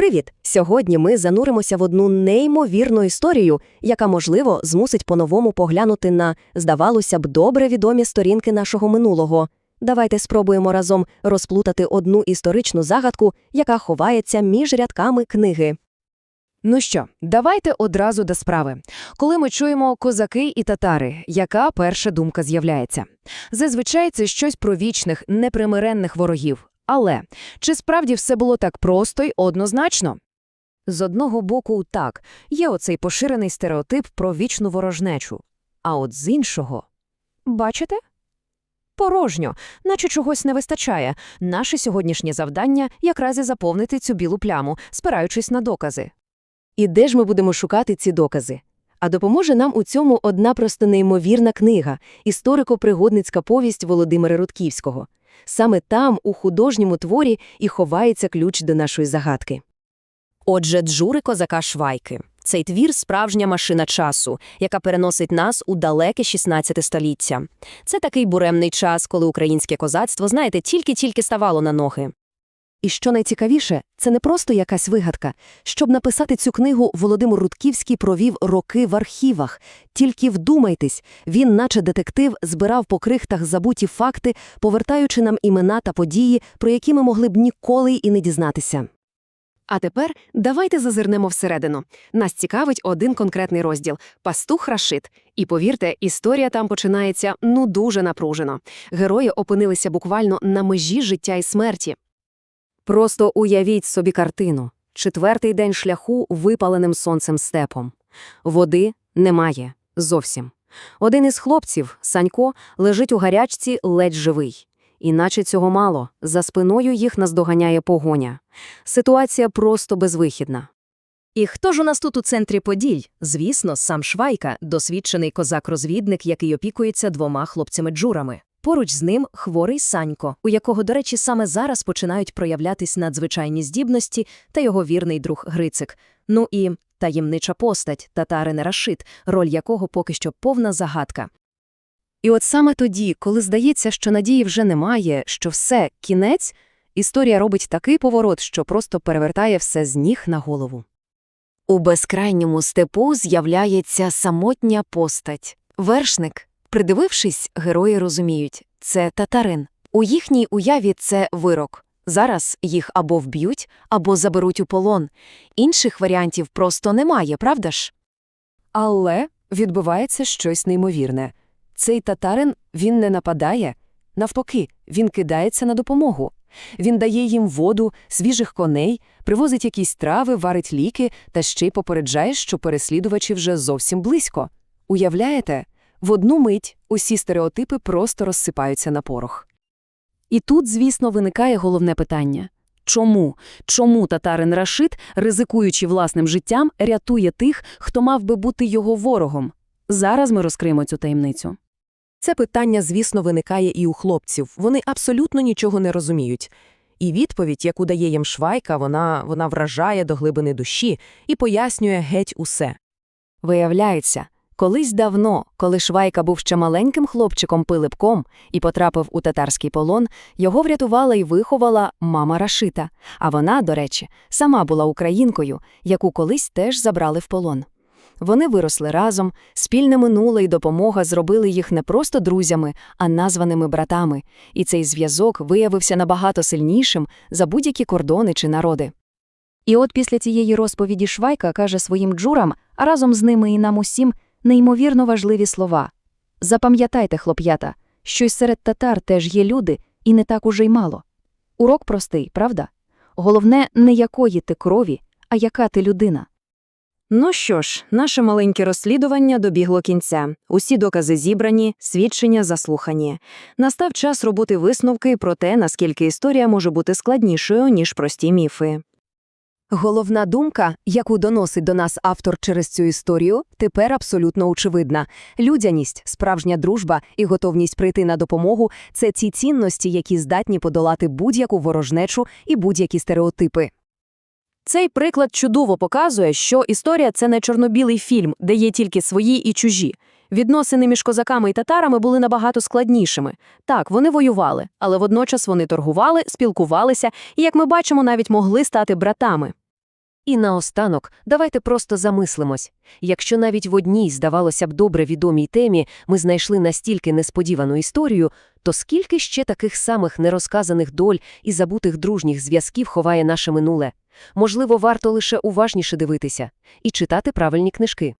Привіт! Сьогодні ми зануримося в одну неймовірну історію, яка, можливо, змусить по-новому поглянути на, здавалося б, добре відомі сторінки нашого минулого. Давайте спробуємо разом розплутати одну історичну загадку, яка ховається між рядками книги. Ну що, давайте одразу до справи. Коли ми чуємо козаки і татари, яка перша думка з'являється? Зазвичай це щось про вічних, непримиренних ворогів. Але чи справді все було так просто й однозначно? З одного боку, так, є оцей поширений стереотип про вічну ворожнечу. А от з іншого. Бачите? Порожньо, наче чогось не вистачає. Наше сьогоднішнє завдання якраз і заповнити цю білу пляму, спираючись на докази. І де ж ми будемо шукати ці докази? А допоможе нам у цьому одна просто неймовірна книга – історико-пригодницька повість Володимира Рудківського. Саме там, у художньому творі, і ховається ключ до нашої загадки. Отже, «Джури козака Швайки» – цей твір – справжня машина часу, яка переносить нас у далеке 16 століття. Це такий буремний час, коли українське козацтво, знаєте, тільки-тільки ставало на ноги. І що найцікавіше, це не просто якась вигадка. Щоб написати цю книгу, Володимир Рудківський провів роки в архівах. Тільки вдумайтесь, він, наче детектив, збирав по крихтах забуті факти, повертаючи нам імена та події, про які ми могли б ніколи і не дізнатися. А тепер давайте зазирнемо всередину. Нас цікавить один конкретний розділ – «Пастух Рашид». І повірте, історія там починається ну дуже напружено. Герої опинилися буквально на межі життя і смерті. Просто уявіть собі картину. Четвертий день шляху випаленим сонцем степом. Води немає. Зовсім. Один із хлопців, Санько, лежить у гарячці ледь живий. Іначе цього мало. За спиною їх наздоганяє погоня. Ситуація просто безвихідна. І хто ж у нас тут у центрі подій? Звісно, сам Швайка, досвідчений козак-розвідник, який опікується двома хлопцями-джурами. Поруч з ним хворий Санько, у якого, до речі, саме зараз починають проявлятись надзвичайні здібності та його вірний друг Грицик. Ну і таємнича постать, татарин Рашид, роль якого поки що повна загадка. І от саме тоді, коли здається, що надії вже немає, що все, кінець, історія робить такий поворот, що просто перевертає все з ніг на голову. У безкрайньому степу з'являється самотня постать. Вершник. Придивившись, герої розуміють – це татарин. У їхній уяві це вирок. Зараз їх або вб'ють, або заберуть у полон. Інших варіантів просто немає, правда ж? Але відбувається щось неймовірне. Цей татарин, він не нападає. Навпаки, він кидається на допомогу. Він дає їм воду, свіжих коней, привозить якісь трави, варить ліки та ще й попереджає, що переслідувачі вже зовсім близько. Уявляєте? В одну мить усі стереотипи просто розсипаються на порох. І тут, звісно, виникає головне питання. Чому? Чому татарин Рашид, ризикуючи власним життям, рятує тих, хто мав би бути його ворогом? Зараз ми розкриємо цю таємницю. Це питання, звісно, виникає і у хлопців. Вони абсолютно нічого не розуміють. І відповідь, яку дає їм Швайка, вона, вона вражає до глибини душі і пояснює геть усе. Виявляється, колись давно, коли Швайка був ще маленьким хлопчиком Пилипком і потрапив у татарський полон, його врятувала і виховала мама Рашита. А вона, до речі, сама була українкою, яку колись теж забрали в полон. Вони виросли разом, спільне минуле і допомога зробили їх не просто друзями, а названими братами, і цей зв'язок виявився набагато сильнішим за будь-які кордони чи народи. І от після цієї розповіді Швайка каже своїм джурам, а разом з ними і нам усім, неймовірно важливі слова. Запам'ятайте, хлоп'ята, що й серед татар теж є люди, і не так уже й мало. Урок простий, правда? Головне, не якої ти крові, а яка ти людина. Ну що ж, наше маленьке розслідування добігло кінця. Усі докази зібрані, свідчення заслухані. Настав час робити висновки про те, наскільки історія може бути складнішою, ніж прості міфи. Головна думка, яку доносить до нас автор через цю історію, тепер абсолютно очевидна. Людяність, справжня дружба і готовність прийти на допомогу це ці цінності, які здатні подолати будь-яку ворожнечу і будь-які стереотипи. Цей приклад чудово показує, що історія це не чорно-білий фільм, де є тільки свої і чужі. Відносини між козаками і татарами були набагато складнішими. Так, вони воювали, але водночас вони торгували, спілкувалися і, як ми бачимо, навіть могли стати братами. І наостанок, давайте просто замислимось. Якщо навіть в одній, здавалося б, добре відомій темі ми знайшли настільки несподівану історію, то скільки ще таких самих нерозказаних доль і забутих дружніх зв'язків ховає наше минуле? Можливо, варто лише уважніше дивитися і читати правильні книжки.